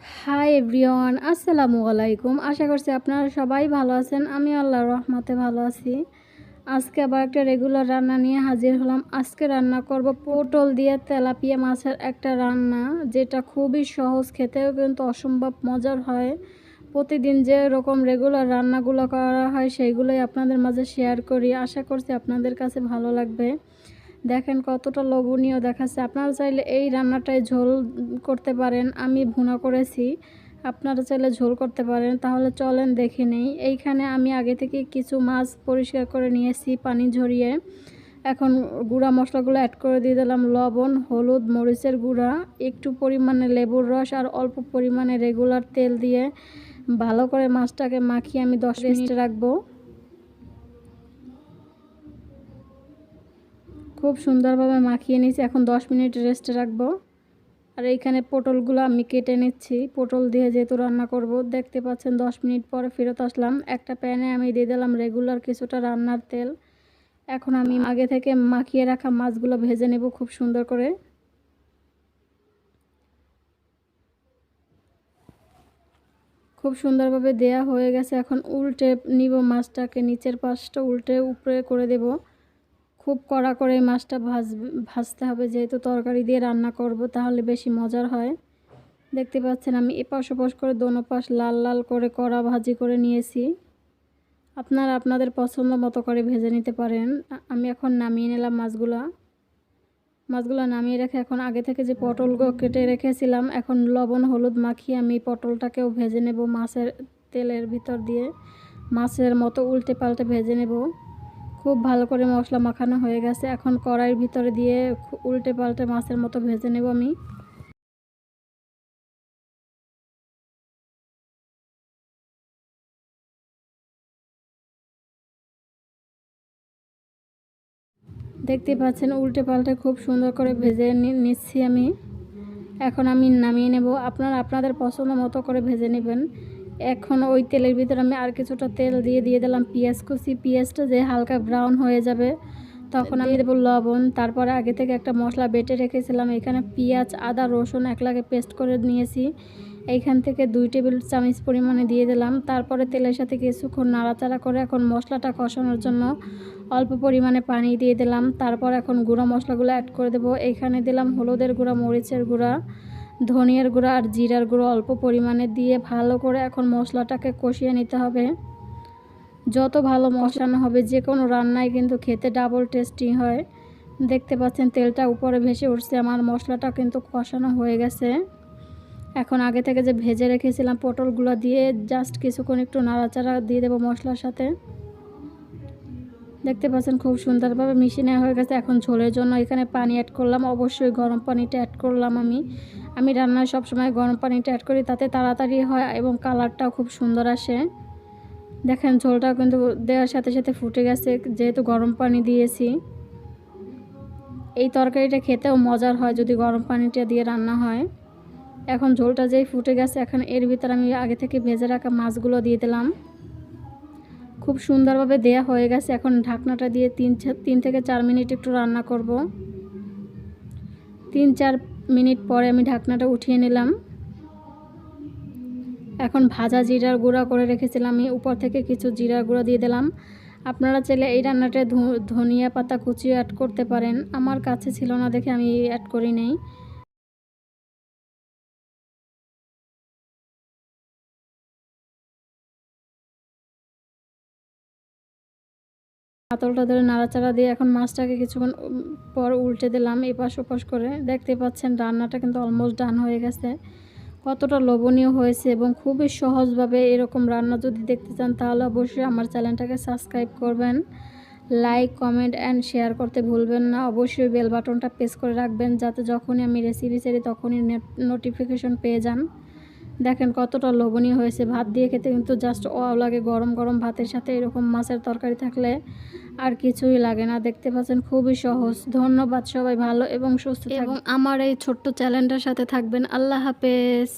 Hi everyone আসসালামু আলাইকুম। আশা করছি আপনারা সবাই ভালো আছেন। আমি আল্লাহর রহমাতে ভালো আছি। আজকে আবার একটা রেগুলার রান্না নিয়ে হাজির হলাম। আজকে রান্না করব পটল দিয়ে তেলাপিয়া মাছের একটা রান্না, যেটা খুবই সহজ, খেতেও কিন্তু অসম্ভব মজার হয়। প্রতিদিন যে রকম রেগুলার রান্নাগুলো করা হয়, সেইগুলোই আপনাদের মাঝে শেয়ার করি। আশা করছি আপনাদের কাছে ভালো লাগবে। দেখেন কতটা লোভনীয় দেখাচ্ছে। আপনারা চাইলে এই রান্নাটায় ঝোল করতে পারেন আমি ভুনা করেছি। আপনারা চাইলে ঝোল করতে পারেন তাহলে চলেন দেখে নেই। এইখানে আমি আগে থেকে কিছু মাছ পরিষ্কার করে নিয়েছি পানি ঝরিয়ে। এখন গুঁড়া মশলাগুলো অ্যাড করে দিয়ে দিলাম লবণ হলুদ মরিচের গুঁড়া একটু পরিমাণে লেবুর রস আর অল্প পরিমাণে রেগুলার তেল দিয়ে ভালো করে মাছটাকে মাখিয়ে আমি দশ মিনিট রাখব। খুব সুন্দরভাবে মাখিয়ে নিয়েছি। এখন দশ মিনিট রেস্টে রাখব। আর এইখানে পটলগুলো আমি কেটে নিচ্ছি। পটল দিয়ে যেহেতু রান্না করব, দেখতে পাচ্ছেন দশ মিনিট পরে ফেরত আসলাম। একটা প্যানে আমি দিয়ে দিলাম রেগুলার কিছুটা রান্নার তেল। এখন আমি আগে থেকে মাখিয়ে রাখা মাছগুলো ভেজে নেব খুব সুন্দর করে। খুব সুন্দরভাবে দেয়া হয়ে গেছে। এখন উল্টে নিব মাছটাকে, নিচের পাশটা উল্টে উপরে করে দেব। খুব কড়া করে মাছটা ভাজ, ভাজতে হবে। যেহেতু তরকারি দিয়ে রান্না করব, তাহলে বেশি মজার হয়। দেখতে পাচ্ছেন আমি এপাশ ওপাশ করে দোনো পাশ লাল লাল করে কড়া ভাজি করে নিয়েছি। আপনারা আপনাদের পছন্দ মতো করে ভেজে নিতে পারেন। আমি এখন নামিয়ে নিলাম মাছগুলা। মাছগুলো নামিয়ে রেখে এখন আগে থেকে যে পটলগুলো কেটে রেখেছিলাম, এখন লবণ, হলুদ মাখিয়ে আমি পটলটাকেও ভেজে নেব মাছের তেলের ভিতর দিয়ে। মাছের মতো উল্টে পাল্টে ভেজে নেব। খুব ভালো করে মশলা মাখানো হয়ে গেছে। এখন কড়াইয়ের ভিতরে দিয়ে উল্টে পাল্টে মাছের মতো ভেজে নেব আমি। দেখতে পাচ্ছেন উল্টে পাল্টে খুব সুন্দর করে ভেজে নিচ্ছি আমি। এখন আমি নামিয়ে নেব। আপনারা আপনাদের পছন্দ মতো করে ভেজে নেবেন। এখন ওই তেলের ভিতরে আমি আর কিছুটা তেল দিয়ে দিয়ে দিলাম পেঁয়াজ কুচি। পেঁয়াজটা যে হালকা ব্রাউন হয়ে যাবে, তখন আমি দেবো লবণ। তারপরে আগে থেকে একটা মশলা বেটে রেখেছিলাম, এখানে পেঁয়াজ, আদা, রসুন একলাগে পেস্ট করে নিয়েছি। এইখান থেকে দুই টেবিল চামচ পরিমাণে দিয়ে দিলাম। তারপরে তেলের সাথে কিছুক্ষণ নাড়াচাড়া করে এখন মশলাটা কষানোর জন্য অল্প পরিমাণে পানি দিয়ে দিলাম। তারপর এখন গুঁড়ো মশলাগুলো অ্যাড করে দেবো। এইখানে দিলাম হলুদের গুঁড়া, মরিচের গুঁড়া। ধনিয়ার গুঁড়ো আর জিরার গুঁড়ো অল্প পরিমাণে দিয়ে ভালো করে এখন মশলাটাকে কষিয়ে নিতে হবে। যত ভালো মশানো হবে যে কোনো রান্নায় কিন্তু খেতে ডাবল টেস্টি হয়। দেখতে পাচ্ছেন তেলটা উপরে ভেসে উঠছে, আমার মশলাটা কিন্তু কষানো হয়ে গেছে। এখন আগে থেকে যে ভেজে রেখেছিলাম পটলগুলো দিয়ে জাস্ট কিছুক্ষণ একটু নাড়াচাড়া দিয়ে দেবো মশলার সাথে। দেখতে পাচ্ছেন খুব সুন্দরভাবে মিশিয়ে নেওয়া হয়ে গেছে। এখন ঝোলের জন্য এখানে পানি অ্যাড করলাম, অবশ্যই গরম পানিটা অ্যাড করলাম আমি। আমি রান্নায় সবসময় গরম পানিটা অ্যাড করি, তাতে তাড়াতাড়ি হয় এবং কালারটাও খুব সুন্দর আসে। দেখেন, ঝোলটা কিন্তু দেওয়ার সাথে সাথে ফুটে গেছে, যেহেতু গরম পানি দিয়েছি। এই তরকারিটা খেতেও মজার হয় যদি গরম পানিটা দিয়ে রান্না হয়। এখন ঝোলটা যেই ফুটে গেছে, এখন এর ভিতর আমি আগে থেকে ভেজে রাখা মাছগুলো দিয়ে দিলাম। খুব সুন্দরভাবে দেয়া হয়ে গেছে, এখন ঢাকনাটা দিয়ে তিন তিন থেকে চার মিনিট একটু রান্না করব। তিন চার মিনিট পরে আমি ঢাকনাটা উঠিয়ে নিলাম। এখন ভাজা জিরার গুঁড়া করে রেখেছিলাম, আমি উপর থেকে কিছু জিরার গুঁড়া দিয়ে দিলাম। আপনারা চাইলে এই রান্নাটা ধনিয়া পাতা কুচি অ্যাড করতে পারেন। আমার কাছে ছিল না দেখে আমি অ্যাড করি নাই। পাতলটা ধরে নাড়াচাড়া দিয়ে এখন মাছটাকে কিছুক্ষণ পর উল্টে দিলাম, এপাশ ওপাশ করে। দেখতে পাচ্ছেন, রান্নাটা কিন্তু অলমোস্ট ডান হয়ে গেছে। কতটা লোভনীয় হয়েছে এবং খুবই সহজভাবে এরকম রান্না যদি দেখতে চান, তাহলে অবশ্যই আমার চ্যানেলটাকে সাবস্ক্রাইব করবেন। লাইক কমেন্ট অ্যান্ড শেয়ার করতে ভুলবেন না। অবশ্যই বেল বাটনটা প্রেস করে রাখবেন, যাতে যখনই আমি রেসিপি চাই তখনই নোটিফিকেশন পেয়ে যান। দেখেন কতটা লোভনীয় হয়েছে। ভাত দিয়ে খেতে কিন্তু জাস্ট ও লাগে গরম গরম ভাতের সাথে। এরকম মাছের তরকারি থাকলে আর কিছুই লাগে না। দেখতে পাচ্ছেন খুবই সহজ। ধন্যবাদ সবাই ভালো এবং সুস্থ এবং আমার এই ছোট্ট চ্যানেলটার সাথে থাকবেন। আল্লাহ হাফেজ।